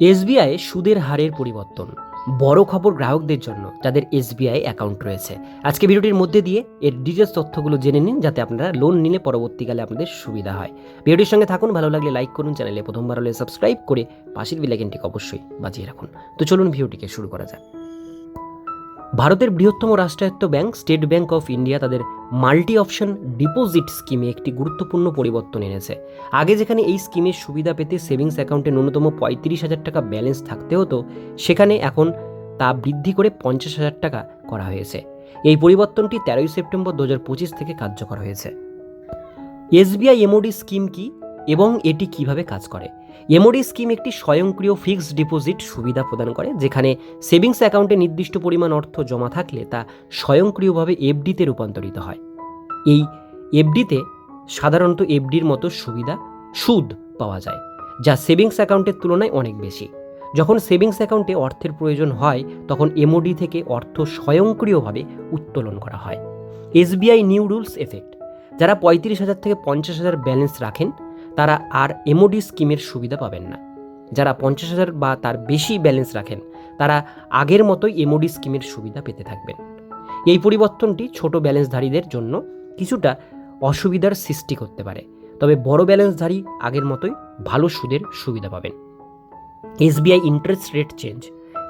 SBI সুদের হারের পরিবর্তন। বড় খবর গ্রাহকদের জন্য, যাদের এসবিআই অ্যাকাউন্ট রয়েছে। আজকে ভিডিওটির মধ্যে দিয়ে এর ডিটেলস তথ্যগুলো জেনে নিন, যাতে আপনারা লোন নিলে পরবর্তীকালে আপনাদের সুবিধা হয়। ভিডিওটির সঙ্গে থাকুন, ভালো লাগলে লাইক করুন, চ্যানেলে প্রথমবার হলে সাবস্ক্রাইব করে পাশের বিলাইকেনটিকে অবশ্যই বাজিয়ে রাখুন। তো চলুন ভিডিওটিকে শুরু করা যাক। ভারতের বৃহত্তম রাষ্ট্রায়ত্ত bank, State Bank of India তাদের মাল্টি অপশন ডিপোজিট স্কিমে একটি গুরুত্বপূর্ণ পরিবর্তন এনেছে। আগে যেখানে এই স্কিমের সুবিধা পেতে সেভিংস অ্যাকাউন্টে ন্যূনতম পঁয়ত্রিশ হাজার টাকা ব্যালেন্স থাকতে হতো, সেখানে এখন তা বৃদ্ধি করে পঞ্চাশ হাজার টাকা করা হয়েছে। এই পরিবর্তনটি তেরোই সেপ্টেম্বর দু হাজার পঁচিশ থেকে কার্যকর হয়েছে। এসবিআই এমওডি স্কিম কি এবং এটি কীভাবে কাজ করে? এমওডি স্কিম একটি স্বয়ংক্রিয় ফিক্সড ডিপোজিট সুবিধা প্রদান করে, যেখানে সেভিংস অ্যাকাউন্টে নির্দিষ্ট পরিমাণ অর্থ জমা থাকলে তা স্বয়ংক্রিয়ভাবে এফডিতে রূপান্তরিত হয়। এই এফডিতে সাধারণত এফডির মতো সুবিধা, সুদ পাওয়া যায়, যা সেভিংস অ্যাকাউন্টের তুলনায় অনেক বেশি। যখন সেভিংস অ্যাকাউন্টে অর্থের প্রয়োজন হয়, তখন এমওডি থেকে অর্থ স্বয়ংক্রিয়ভাবে উত্তোলন করা হয়। এসবিআই নিউ রুলস এফেক্ট, যারা পঁয়ত্রিশ হাজার থেকে পঞ্চাশ হাজার ব্যালেন্স রাখেন তারা আর এমওডি স্কিমের সুবিধা পাবেন না। যারা পঞ্চাশ হাজার বা তার বেশি ব্যালেন্স রাখেন, তারা আগের মতোই এমওডি স্কিমের সুবিধা পেতে থাকবেন। এই পরিবর্তনটি ছোট ব্যালেন্সধারীদের জন্য কিছুটা অসুবিধার সৃষ্টি করতে পারে, তবে বড় ব্যালেন্সধারী আগের মতোই ভালো সুদের সুবিধা পাবেন। SBI interest rate change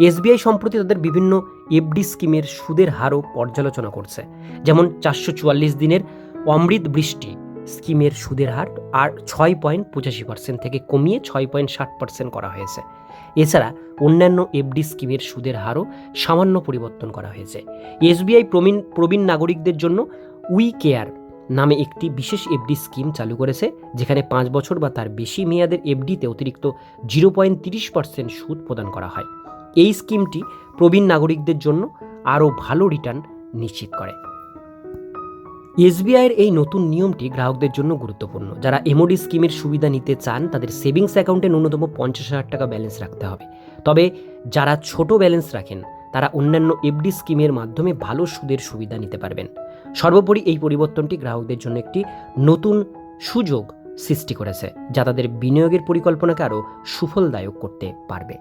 SBI সম্প্রতি তাদের বিভিন্ন এফডি স্কিমের সুদের হারও পর্যালোচনা করছে, যেমন চারশো চুয়াল্লিশ দিনের অমৃত বৃষ্টি স্কিমের সুদের হার আর ছয় পয়েন্ট পঁচাশি পার্সেন্ট থেকে কমিয়ে ছয় পয়েন্ট ষাট পার্সেন্ট করা হয়েছে। এছাড়া অন্যান্য এফডি স্কিমের সুদের হারও সামান্য পরিবর্তন করা হয়েছে। এসবিআই প্রবীণ প্রবীণ নাগরিকদের জন্য উই কেয়ার নামে একটি বিশেষ এফডি স্কিম চালু করেছে, যেখানে পাঁচ বছর বা তার বেশি মেয়াদের এফডিতে অতিরিক্ত জিরো পয়েন্ট তিরিশ পার্সেন্ট সুদ প্রদান করা হয়। এই স্কিমটি প্রবীণ নাগরিকদের জন্য আরও ভালো রিটার্ন নিশ্চিত করে। এসবিআইয়ের এই নতুন নিয়মটি গ্রাহকদের জন্য গুরুত্বপূর্ণ। যারা এমওডি স্কিমের সুবিধা নিতে চান, তাদের সেভিংস অ্যাকাউন্টে ন্যূনতম পঞ্চাশ হাজার টাকা ব্যালেন্স রাখতে হবে। তবে যারা ছোট ব্যালেন্স রাখেন, তারা অন্যান্য এফডি স্কিমের মাধ্যমে ভালো সুদের সুবিধা নিতে পারবেন। সর্বোপরি এই পরিবর্তনটি গ্রাহকদের জন্য একটি নতুন সুযোগ সৃষ্টি করেছে, যা তাদের বিনিয়োগের পরিকল্পনাকে আরও সুফলদায়ক করতে পারবে।